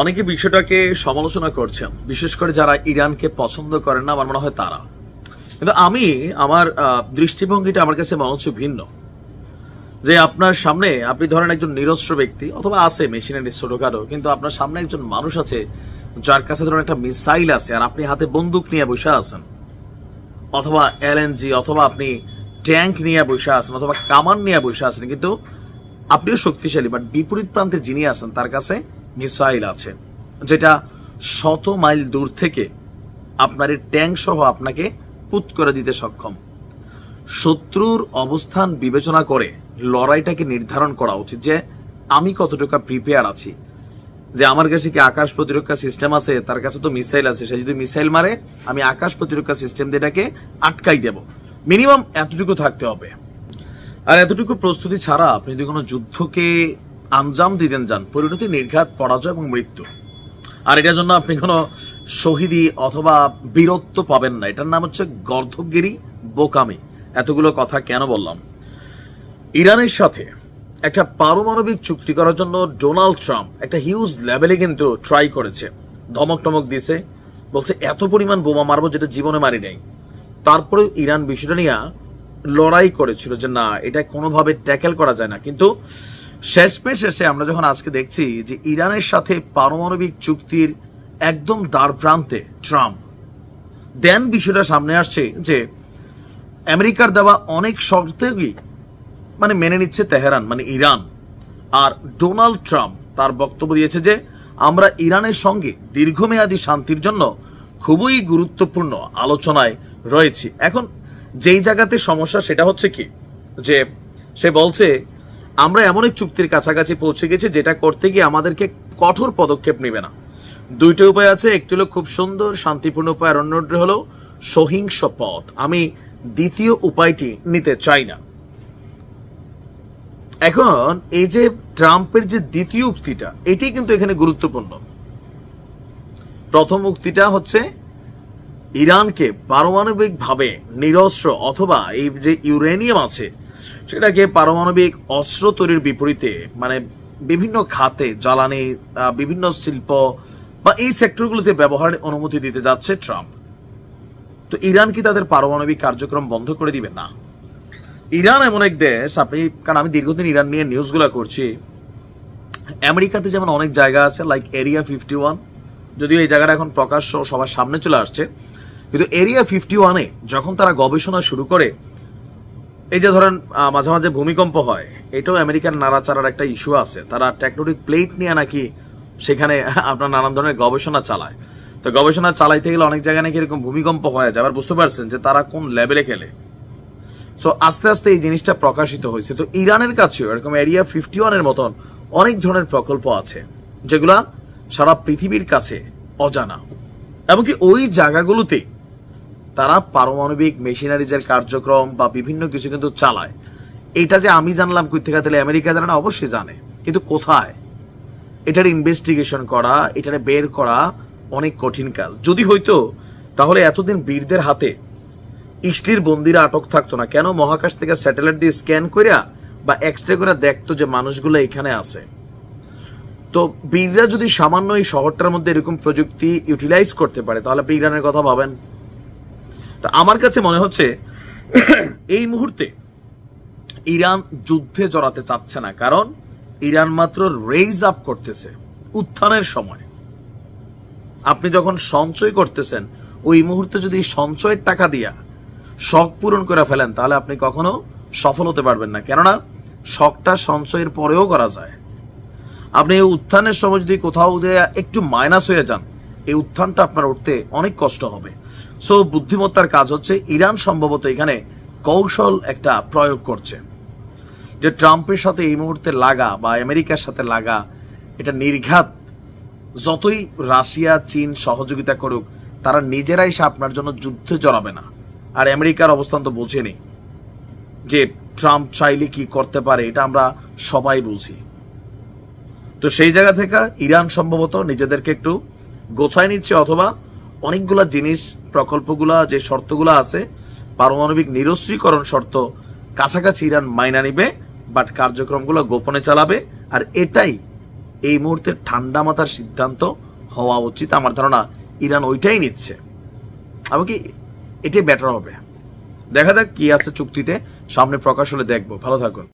অনেকে বিষয়টাকে সমালোচনা করছেন, বিশেষ করে যারা ইরানকে পছন্দ করেন না, আমার মনে হয় তারা। কিন্তু আমি আমার দৃষ্টিভঙ্গিটা আমার কাছে মনে হচ্ছে ভিন্ন। যে আপনার সামনে আপনি ধরেন একজন নিরস্ত্র ব্যক্তি, অথবা আছে মেশিনারি ছোটখাটো কিন্তু আপনার সামনে একজন মানুষ আছে, যার কাছে ধরেন একটা মিসাইল আছে, আর আপনি হাতে বন্দুক নিয়ে বসে আছেন, অথবা এলএনজি, অথবা আপনি ট্যাঙ্ক নিয়ে বসে আছেন, অথবা কামান নিয়ে বসে আছেন, কিন্তু আপনিও শক্তিশালী বাট বিপরীত প্রান্তে যিনি আছেন, তার কাছে মিসাইল আছে, যেটা শত মাইল দূর থেকে আপনার এই ট্যাঙ্ক সহ আপনাকে পুত করে দিতে সক্ষম। শত্রুর অবস্থান বিবেচনা করে লড়াইটাকে নির্ধারণ করা উচিত যে আমি কতটুকু প্রিপেয়ার আছি। যে আমার কাছে কি আকাশ প্রতিরক্ষা সিস্টেম আছে, তার কাছে তো মিসাইল আছে, সে যদি মিসাইল মারে, আমি আকাশ প্রতিরক্ষা সিস্টেম দিয়ে এটাকে আটকাই দেব। মিনিমাম এতটুকু থাকতে হবে। আর এতটুকু প্রস্তুতি ছাড়া আপনি যদি কোনো যুদ্ধকে আঞ্জাম দিতেন যান। পরিণতি, নির্ঘাত, পরাজয় এবং মৃত্যু। আর এটার জন্য আপনি কোনো শহীদি অথবা বীরত্ব পাবেন না। এটার নাম হচ্ছে গর্ধবগিরি বোকামি। এতগুলো কথা কেন বললাম? ইরানের সাথে একটা পারমাণবিক চুক্তি করার জন্য ডোনাল্ড ট্রাম্প একটা হিউজ লেভেলে কিন্তু ট্রাই করেছে। ধমক টমক দিয়েছে বলছে, এত পরিমাণ বোমা মারবো যেটা জীবনে মারি নাই। তারপরে ইরান বিষয়টা নিয়ে লড়াই করেছিল যে, না, এটা কোনোভাবে ট্যাকেল করা যায় না। কিন্তু শেষমেশ শেষে আমরা যখন আজকে দেখছি যে ইরানের সাথে পারমাণবিক চুক্তির একদম দ্বার প্রান্তে ট্রাম্প, দেন বিষয়টা সামনে আসছে যে আমেরিকার দেওয়া অনেক শর্তেই মানে মেনে নিচ্ছে তেহরান মানে ইরান। আর ডোনাল্ড ট্রাম্প তার বক্তব্য দিয়েছে যে আমরা ইরানের সঙ্গে দীর্ঘমেয়াদী শান্তির জন্য খুবই গুরুত্বপূর্ণ আলোচনায় রয়েছি। এখন যেই জায়গাতে সমস্যা সেটা হচ্ছে কি? যে সে বলছে আমরা এমন এক চুক্তির কাছাকাছি পৌঁছে গেছি যেটা করতে গিয়ে আমাদেরকে কঠোর পদক্ষেপ নেবে না। দুইটা উপায় আছে, একটি হলো খুব সুন্দর, শান্তিপূর্ণ উপায়, আর অন্যটি হলো সহিংস পথ। আমি দ্বিতীয় উপায়টি নিতে চাই না। এখন এই যে ট্রাম্পের যে দ্বিতীয় উক্তিটা, এটি কিন্তু এখানে গুরুত্বপূর্ণ। প্রথম উক্তিটা হচ্ছে, ইরানকে পারমাণবিকভাবে নিরস্ত্র অথবা এই যে ইউরেনিয়াম আছে সেটাকে পারমাণবিক অস্ত্র তৈরির বিপরীতে মানে বিভিন্ন খাতে, জ্বালানি বিভিন্ন শিল্প বা এই সেক্টরগুলোতে ব্যবহারের অনুমতি দিতে যাচ্ছে ট্রাম্প। তো ইরান কি তাদের পারমাণবিক কার্যক্রম বন্ধ করে দিবে? না। ইরান এমন এক দেশ, আপনি, কারণ আমি দীর্ঘদিন ইরান নিয়ে নিউজগুলো করছি, আমেরিকাতে যেমন অনেক জায়গা আছে লাইক এরিয়া ফিফটি ওয়ান যদিও এই জায়গাটা এখন প্রকাশ্য সবার সামনে চলে আসছে, কিন্তু এরিয়া ফিফটি ওয়ানে যখন তারা গবেষণা শুরু করে এই যে ধরেন মাঝে মাঝে ভূমিকম্প হয়, এটাও আমেরিকার নাড়াচাড়ার একটা ইস্যু আছে। তারা টেকনোটিক প্লেট নিয়ে নাকি সেখানে আপনার নানান ধরনের গবেষণা চালায়। তো গবেষণা চালাইতে গেলে অনেক জায়গায় নাকি এরকম ভূমিকম্প হয়ে যায়। আবার বুঝতে পারছেন যে তারা কোন লেভেলে খেলে। সো আস্তে আস্তে এই জিনিসটা প্রকাশিত হয়েছে। তো ইরানের কাছেও এরকম এরিয়া ফিফটি ওয়ানের মতন অনেক ধরনের প্রকল্প আছে, যেগুলা সারা পৃথিবীর কাছে অজানা। এমনকি ওই জায়গাগুলোতে তারা পারমাণবিক মেশিনারিজের কার্যক্রম বা বিভিন্ন কিছু কিন্তু চালায়। এটা যে আমি জানলাম কই থেকে তাহলে আমেরিকা জানে না? অবশ্যই জানে। কিন্তু কোথায়? এটার ইনভেস্টিগেশন করা, এটারে বের করা অনেক কঠিন কাজ। যদি হইতো, তাহলে এতদিন বীরদের হাতে ইসলির বন্দিরা আটক থাকতো না। কেন মহাকাশ থেকে স্যাটেলাইট দিয়ে স্ক্যান করিয়া বা এক্স রে করে দেখতো যে মানুষগুলো এখানে আছে? তো বীররা যদি সামান্য এই শহরটার মধ্যে এরকম প্রযুক্তি ইউটিলাইজ করতে পারে, তাহলে আপনি কথা ভাবেন। তো আমার কাছে মনে হচ্ছে এই মুহূর্তে ইরান যুদ্ধে জড়াতে চাচ্ছে না, কারণ ইরান মাত্র রেইজ আপ করতেছে উত্থানের সময়। আপনি যখন সঞ্চয় করতেছেন, ওই মুহূর্তে যদি সঞ্চয়ের টাকা দিয়া শখ পূরণ করে ফেলেন, তাহলে আপনি কখনো সফল হতে পারবেন না। কেননা, শখটা সঞ্চয়ের পরেও করা যায়। আপনি এই উত্থানের সময় যদি কোথাও যে একটু মাইনাস হয়ে যান, এই উত্থানটা আপনার উঠতে অনেক কষ্ট হবে। সো বুদ্ধিমত্তার কাজ হচ্ছে ইরান সম্ভবত এখানে কৌশল একটা প্রয়োগ করছে। যে ট্রাম্পের সাথে এই মুহূর্তে লাগা বা আমেরিকার সাথে লাগা এটা নির্ঘাত যতই রাশিয়া, চীন সহযোগিতা করুক, তারা নিজেরাই সে আপনার জন্য যুদ্ধে জড়াবে না। আর আমেরিকার অবস্থান তো বোঝেনি যে ট্রাম্প চাইলে কি করতে পারে, এটা আমরা সবাই বুঝি। তো সেই জায়গা থেকে ইরান সম্ভবত নিজেদেরকে একটু গোছায় নিচ্ছে অথবা অনেকগুলা জিনিস, প্রকল্পগুলা, যে শর্তগুলো আছে, পারমাণবিক নিরস্ত্রীকরণ শর্ত কাছাকাছি ইরান মাইনা নিবে বাট কার্যক্রমগুলো গোপনে চালাবে, আর এটাই এই মুহূর্তে ঠান্ডা মাথার সিদ্ধান্ত হওয়া উচিত আমার ধারণা। ইরান ওইটাই নিচ্ছে। আমাকে এটাই বেটার হবে। দেখা যাক কি আছে চুক্তিতে। সামনে প্রকাশ হলে দেখব। ভালো থাকুন।